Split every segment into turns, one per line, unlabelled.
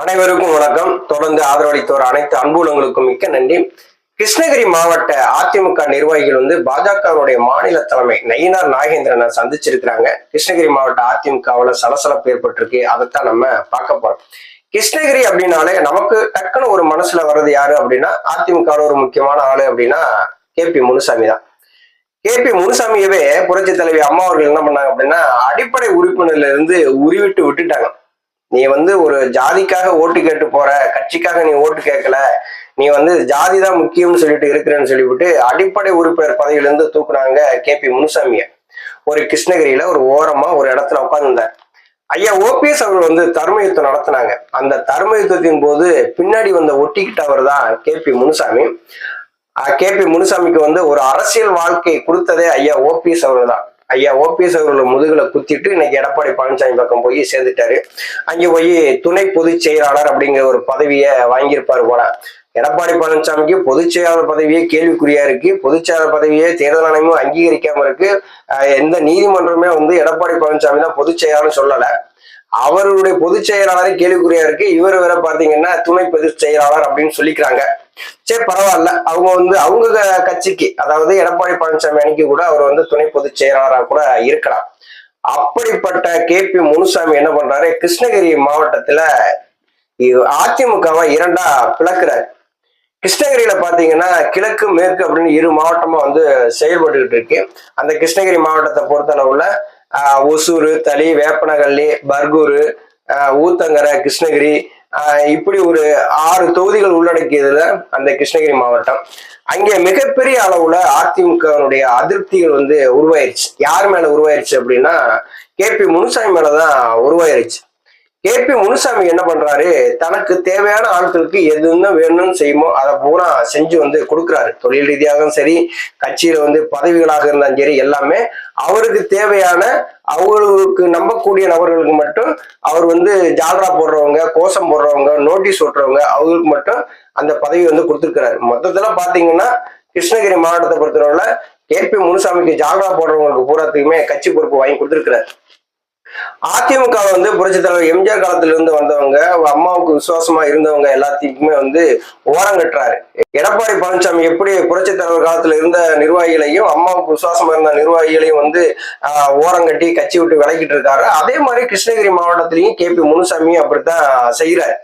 அனைவருக்கும் வணக்கம். தொடர்ந்து ஆதரவளித்தோர் அனைத்து அன்புலங்களுக்கும் மிக்க நன்றி. கிருஷ்ணகிரி மாவட்ட அதிமுக நிர்வாகிகள் வந்து பாஜகவுடைய மாநில தலைமை நயினார் நாகேந்திரனை சந்திச்சிருக்கிறாங்க. கிருஷ்ணகிரி மாவட்ட அதிமுகவுல சலசலப்பு ஏற்பட்டிருக்கு. அதைத்தான் நம்ம பார்க்க போறோம். கிருஷ்ணகிரி அப்படின்னாலே நமக்கு டக்குன்னு ஒரு மனசுல வர்றது யாரு அப்படின்னா அதிமுக ஒரு முக்கியமான ஆளு அப்படின்னா கே பி முனுசாமி தான். கே பி முனுசாமியவே புரட்சி தலைவி அம்மா அவர்கள் என்ன பண்ணாங்க அப்படின்னா அடிப்படை உறுப்பினர்ல இருந்து உருவிட்டு விட்டுட்டாங்க. நீ வந்து ஒரு ஜாதிக்காக ஓட்டு கேட்டு போற கட்சிக்காக நீ ஓட்டு கேட்கல நீ வந்து ஜாதி தான் முக்கியம்னு சொல்லிட்டு இருக்கிறேன்னு சொல்லிவிட்டு அடிப்படை உறுப்பினர் பதவியிலிருந்து தூக்குனாங்க கே பி முனுசாமிய ஒரு கிருஷ்ணகிரியில ஒரு ஓரமா ஒரு இடத்துல உட்கார்ந்துருந்தார். ஐயா ஓபிஎஸ் அவர்கள் வந்து தர்ம யுத்தம் நடத்தினாங்க. அந்த தர்ம யுத்தத்தின் போது பின்னாடி வந்த ஒட்டிக்கிட்டவர் தான் K P Munusamy. K P முனுசாமிக்கு வந்து ஒரு அரசியல் வாழ்க்கை கொடுத்ததே ஐயா ஓபிஎஸ் அவர்கள் தான். ஐயா ஓபிஎஸ் அவர்களோட முதுகுல குத்திட்டு இன்னைக்கு எடப்பாடி பழனிசாமி பக்கம் போய் சேர்ந்துட்டாரு. அங்கே போய் துணை பொதுச் செயலாளர் அப்படிங்கிற ஒரு பதவியை வாங்கியிருப்பாரு போல. எடப்பாடி பழனிசாமிக்கு பொதுச் செயலாளர் பதவியே கேள்விக்குறியா இருக்கு. பொதுச் செயலாளர் பதவியே தேர்தல் ஆணையமும் அங்கீகரிக்காம இருக்கு. அஹ் எந்த நீதிமன்றமே வந்து எடப்பாடி பழனிசாமி தான் பொதுச் செயலாளர்னு சொல்லல. அவருடைய பொதுச் செயலாளரே கேள்விக்குறியா இருக்கு. இவர் வேற பாத்தீங்கன்னா துணை பொதுச் செயலாளர் அப்படின்னு சொல்லிக்கிறாங்க. சரி பரவாயில்ல. அவங்க வந்து அவங்க கட்சிக்கு அதாவது எடப்பாடி பழனிசாமி அன்னைக்கு கூட அவர் வந்து துணை பொதுச் செயலாளராக கூட இருக்கலாம். அப்படிப்பட்ட கே பி முனுசாமி என்ன பண்றாரு? கிருஷ்ணகிரி மாவட்டத்துல அதிமுகவை இரண்டா பிளக்குறாரு. கிருஷ்ணகிரியில பாத்தீங்கன்னா கிழக்கு மேற்கு அப்படின்னு இரு மாவட்டமா வந்து செயல்பட்டுக்கிட்டு இருக்கு. அந்த கிருஷ்ணகிரி மாவட்டத்தை பொறுத்தளவுல ஆஹ், ஒசூர் தளி வேப்பனகல்லி பர்கூர் ஆஹ், ஊத்தங்கரை கிருஷ்ணகிரி இப்படி ஒரு ஆறு தொகுதிகள் உள்ளடக்கியதுல அந்த கிருஷ்ணகிரி மாவட்டம். அங்கே மிகப்பெரிய அளவுல அதிமுகவினுடைய அதிருப்திகள் வந்து உருவாயிருச்சு. யார் மேல உருவாயிருச்சு அப்படின்னா கே பி முனுசாமி மேலதான் உருவாயிருச்சு. கே பி முனுசாமி என்ன பண்றாரு? தனக்கு தேவையான ஆட்களுக்கு எதுன்னு வேணும்னு செய்யுமோ அதை பூரா செஞ்சு வந்து கொடுக்குறாரு. தொழில் ரீதியாகவும் சரி கட்சியில வந்து பதவிகளாக இருந்தாலும் சரி எல்லாமே அவருக்கு தேவையான அவங்களுக்கு நம்பக்கூடிய நபர்களுக்கு மட்டும் அவர் வந்து ஜால்ரா போடுறவங்க கோஷம் போடுறவங்க நோட்டீஸ் ஓட்டுறவங்க அவங்களுக்கு மட்டும் அந்த பதவி வந்து கொடுத்துருக்கிறாரு. மொத்தத்துல பாத்தீங்கன்னா கிருஷ்ணகிரி மாவட்டத்தை பொறுத்தவரை கே பி முனுசாமிக்கு ஜால்ரா போடுறவங்களுக்கு பூராத்துக்குமே கட்சி பொறுப்பு வாங்கி கொடுத்துருக்கிறார். அதிமுக வந்து புரட்சி தலைவர் எம்ஜிஆர் காலத்துல இருந்து வந்தவங்க அம்மாவுக்கு விசுவாசமா இருந்தவங்க எல்லாத்தையுமே வந்து ஓரம் கட்டுறாரு. எடப்பாடி பழனிசாமி எப்படி புரட்சி தலைவர் காலத்துல இருந்த நிர்வாகிகளையும் அம்மாவுக்கு விசுவாசமா இருந்த நிர்வாகிகளையும் வந்து ஆஹ், ஓரம் கட்டி கட்சி விட்டு விலகிட்டு இருக்காரு. அதே மாதிரி கிருஷ்ணகிரி மாவட்டத்திலையும் கே பி முனுசாமியும் அப்படித்தான் செய்யறாரு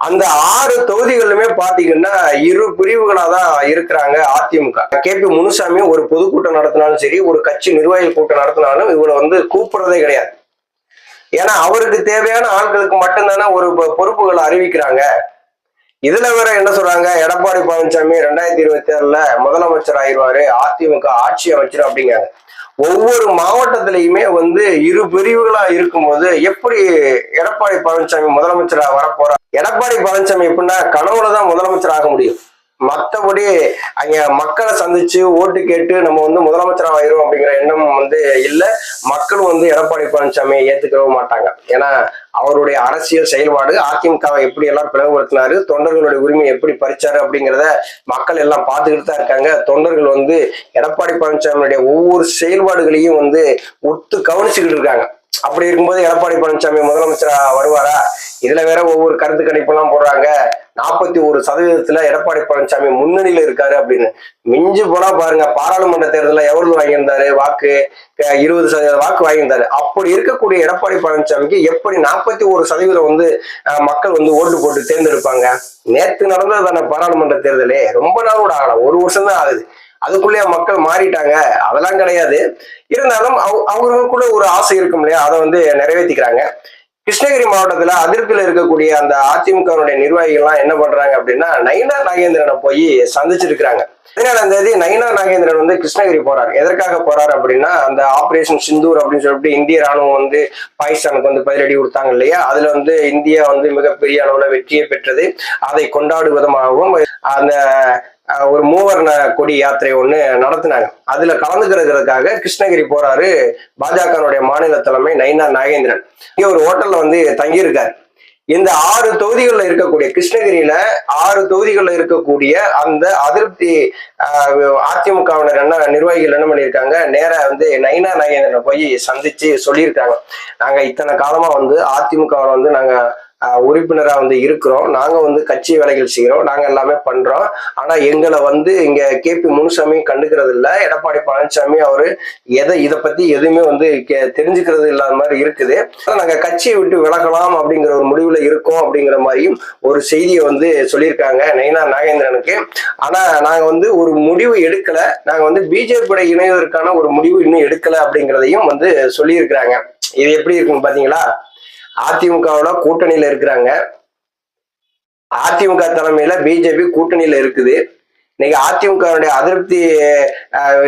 அந்த ஆறு தொகுதிகளிலுமே பாத்தீங்கன்னா இரு பிரிவுகளா தான் இருக்கிறாங்க அதிமுக. கே பி முனுசாமி ஒரு பொதுக்கூட்டம் நடத்தினாலும் சரி ஒரு கட்சி நிர்வாகிகள் கூட்டம் நடத்தினாலும் இவங்களை வந்து கூப்பிடுறதே கிடையாது. ஏன்னா அவருக்கு தேவையான ஆட்களுக்கு மட்டும்தானே ஒரு பொ- பொறுப்புகளை அறிவிக்கிறாங்க. இதுல வேற என்ன சொல்றாங்க? எடப்பாடி பழனிசாமி ரெண்டாயிரத்தி இருபத்தி ஆறுல முதலமைச்சர் ஆயிடுவாரு அதிமுக ஆட்சி அமைச்சர் அப்படிங்கிறாங்க. ஒவ்வொரு மாவட்டத்திலையுமே வந்து இரு பிரிவுகளா இருக்கும்போது எப்படி எடப்பாடி பழனிசாமி முதலமைச்சரா வரப்போறா எடப்பாடி பழனிசாமி எப்படின்னா கனவுல தான் முதலமைச்சர் ஆக முடியும். மற்றபடி அங்க மக்களை சந்திச்சு ஓட்டு கேட்டு நம்ம வந்து முதலமைச்சர் ஆயிரும் அப்படிங்கிற எண்ணம் வந்து இல்லை. மக்களும் வந்து எடப்பாடி பழனிசாமியை ஏத்துக்கவும் மாட்டாங்க. ஏன்னா அவருடைய அரசியல் செயல்பாடு அதிமுகவை எப்படி எல்லாம் பிளவுபடுத்தினாரு தொண்டர்களுடைய உரிமையை எப்படி பறிச்சாரு அப்படிங்கிறத மக்கள் எல்லாம் பார்த்துக்கிட்டு தான் இருக்காங்க. தொண்டர்கள் வந்து எடப்பாடி பழனிசாமியுடைய ஒவ்வொரு செயல்பாடுகளையும் வந்து ஒத்து கவனிச்சுக்கிட்டு இருக்காங்க. அப்படி இருக்கும்போது எடப்பாடி பழனிசாமி முதலமைச்சரா வருவாரா? இதுல வேற ஒவ்வொரு கருத்து கணிப்பெல்லாம் போடுறாங்க. நாற்பத்தி ஒரு சதவீதத்துல எடப்பாடி பழனிசாமி முன்னணியில இருக்காரு அப்படின்னு. மிஞ்சு போனா பாருங்க பாராளுமன்ற தேர்தலில் எவ்வளவு வாங்கியிருந்தாரு? வாக்கு இருபது சதவீத வாக்கு வாங்கியிருந்தாரு. அப்படி இருக்கக்கூடிய எடப்பாடி பழனிசாமிக்கு எப்படி நாற்பத்தி ஒரு சதவீதம் வந்து அஹ், மக்கள் வந்து ஓட்டு போட்டு தேர்ந்தெடுப்பாங்க? நேத்து நடந்தது தானே பாராளுமன்ற தேர்தலே. ரொம்ப நாள் கூட ஆகல. ஒரு வருஷம் தான் ஆகுது. அதுக்குள்ளேயே மக்கள் மாறிட்டாங்க. அதெல்லாம் கிடையாது. இருந்தாலும் அவ- கூட ஒரு ஆசை இருக்கும் இல்லையா? அதை வந்து நிறைவேற்றிக்கிறாங்க கிருஷ்ணகிரி மாவட்டத்துல அதிருப்தியில இருக்கக்கூடிய அந்த அதிமுகவுடைய நிர்வாகிகள்லாம் என்ன பண்றாங்க அப்படின்னா நயினா நாகேந்திரனை போய் சந்திச்சிருக்கிறாங்க. பதினேழாம் தேதி நயினா நாகேந்திரன் வந்து கிருஷ்ணகிரி போறாரு. எதற்காக போறாரு அப்படின்னா அந்த ஆபரேஷன் சிந்தூர் அப்படின்னு சொல்லிட்டு இந்திய ராணுவம் வந்து பாகிஸ்தானுக்கு வந்து பதிலடி கொடுத்தாங்க இல்லையா? அதுல வந்து இந்தியா வந்து மிகப்பெரிய அளவுல வெற்றியை பெற்றது. அதை கொண்டாடுவதமாகவும் அந்த ஒரு மூவர்ண கொடி யாத்திரை ஒண்ணு நடத்தினாங்க. அதுல கலந்துக்கிறதுக்காக கிருஷ்ணகிரி போறாரு பாஜகனுடைய மாநில தலைமை நயினா நாகேந்திரன். இங்க ஒரு ஹோட்டல்ல வந்து தங்கியிருக்காரு. இந்த ஆறு தொகுதிகளில் இருக்கக்கூடிய கிருஷ்ணகிரியில ஆறு தொகுதிகளில் இருக்கக்கூடிய அந்த அதிருப்தி ஆஹ், அதிமுகவினர் என்ன நிர்வாகிகள் என்ன பண்ணியிருக்காங்க? நேரா வந்து நயினா நாகேந்திரனை போய் சந்திச்சு சொல்லியிருக்காங்க. நாங்க இத்தனை காலமா வந்து அதிமுகவில் வந்து நாங்க உறுப்பினராக உறுப்பினரா வந்து இருக்கிறோம். நாங்க வந்து கட்சி வேலைகள் செய்கிறோம் நாங்க எல்லாமே பண்றோம். ஆனா எங்களை வந்து இங்க கே பி முனுசாமி கண்டுக்கிறது இல்லை எடப்பாடி பழனிசாமி அவர் எதை இதை பத்தி எதுவுமே வந்து கே- தெரிஞ்சுக்கிறது இல்லாத மாதிரி இருக்குது. ஆனா நாங்க கட்சியை விட்டு விலகலாம் அப்படிங்கிற ஒரு முடிவுல இருக்கோம் அப்படிங்கிற மாதிரியும் ஒரு செய்தியை வந்து சொல்லியிருக்காங்க நைனா நாகேந்திரனுக்கு. ஆனா நாங்க வந்து ஒரு முடிவு எடுக்கல. நாங்க வந்து பிஜேபியோட இணைவதற்கான ஒரு முடிவு இன்னும் எடுக்கலை அப்படிங்கிறதையும் வந்து சொல்லியிருக்கிறாங்க. இது எப்படி இருக்குன்னு பாத்தீங்களா? அதிமுகவோட கூட்டணியில இருக்கிறாங்க. அதிமுக தலைமையில பிஜேபி கூட்டணியில இருக்குது. இன்னைக்கு அதிமுகவுடைய அதிருப்தி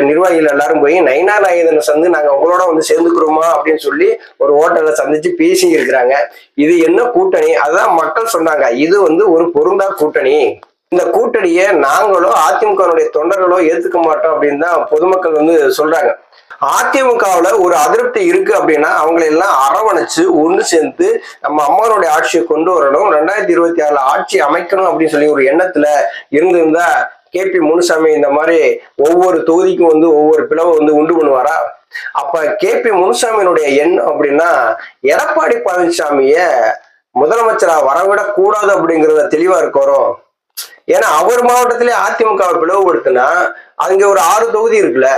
நிர்வாகிகள் எல்லாரும் போய் நைனா நாயகன் சந்து நாங்க உங்களோட வந்து சேர்ந்துக்கிறோமா? அப்படின்னு சொல்லி ஒரு ஹோட்டல்ல சந்திச்சு பேசி இருக்கிறாங்க இது என்ன கூட்டணி? அதான் மக்கள் சொன்னாங்க. இது வந்து ஒரு பொருந்தா கூட்டணி. இந்த கூட்டணியை நாங்களோ அதிமுகவுடைய தொண்டர்களோ ஏத்துக்க மாட்டோம் அப்படின்னு தான் பொதுமக்கள் வந்து சொல்றாங்க. அதிமுகவுல ஒரு அதிருப்தி இருக்கு அப்படின்னா அவங்களை எல்லாம் அரவணைச்சு ஒண்ணு சேர்ந்து நம்ம அம்மாவுடைய ஆட்சியை கொண்டு வரணும். ரெண்டாயிரத்தி இருபத்தி ஆறுல ஆட்சி அமைக்கணும் அப்படின்னு சொல்லி ஒரு எண்ணத்துல இருந்திருந்தா கே. பி. முனுசாமி இந்த மாதிரி ஒவ்வொரு தொகுதிக்கும் வந்து ஒவ்வொரு பிளவை வந்து உண்டு பண்ணுவாரா? அப்ப கே. பி. முனுசாமியினுடைய எண்ணம் அப்படின்னா எடப்பாடி பழனிசாமிய முதலமைச்சரா வரவிடக் கூடாது அப்படிங்கறத தெளிவா இருக்கோம் ஏன்னா அவர் மாவட்டத்திலே அதிமுகவை பிளவுபடுத்தினா அங்க ஒரு ஆறு தொகுதி இருக்குல்ல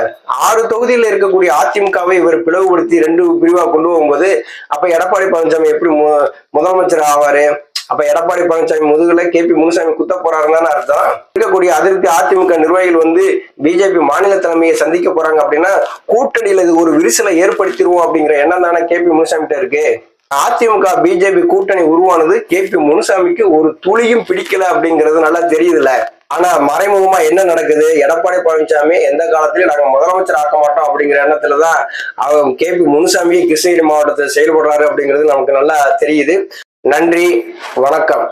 ஆறு தொகுதியில இருக்கக்கூடிய அதிமுகவை இவர் பிளவுபடுத்தி ரெண்டு பிரிவா கொண்டு போகும்போது அப்ப எடப்பாடி பழனிசாமி எப்படி மு- முதலமைச்சர் ஆவாரு? அப்ப எடப்பாடி பழனிசாமி முதுகுல கே பி முனுசாமி குத்த போறாருன்னு அர்த்தம். இருக்கக்கூடிய அதிருப்தி அதிமுக நிர்வாகிகள் வந்து பிஜேபி மாநில தலைமையை சந்திக்க போறாங்க அப்படின்னா கூட்டணியில இது ஒரு விரிசலை ஏற்படுத்திடுவோம் அப்படிங்கிற எண்ணம் தானே கே பி முனுசாமிட்ட இருக்கு? அதிமுக பிஜேபி கூட்டணி உருவானது கே பி முனுசாமிக்கு ஒரு துளியும் பிடிக்கல அப்படிங்கிறது நல்லா தெரியுதுல ஆனா மறைமுகமா என்ன நடக்குது? எடப்பாடி பழனிசாமி எந்த காலத்திலயும் நாங்க முதலமைச்சர் ஆக்க மாட்டோம் அப்படிங்கிற எண்ணத்துலதான் அவங்க கே பி முனுசாமி கிருஷ்ணகிரி மாவட்டத்தில் செயல்படுறாரு அப்படிங்கிறது நமக்கு நல்லா தெரியுது. நன்றி வணக்கம்.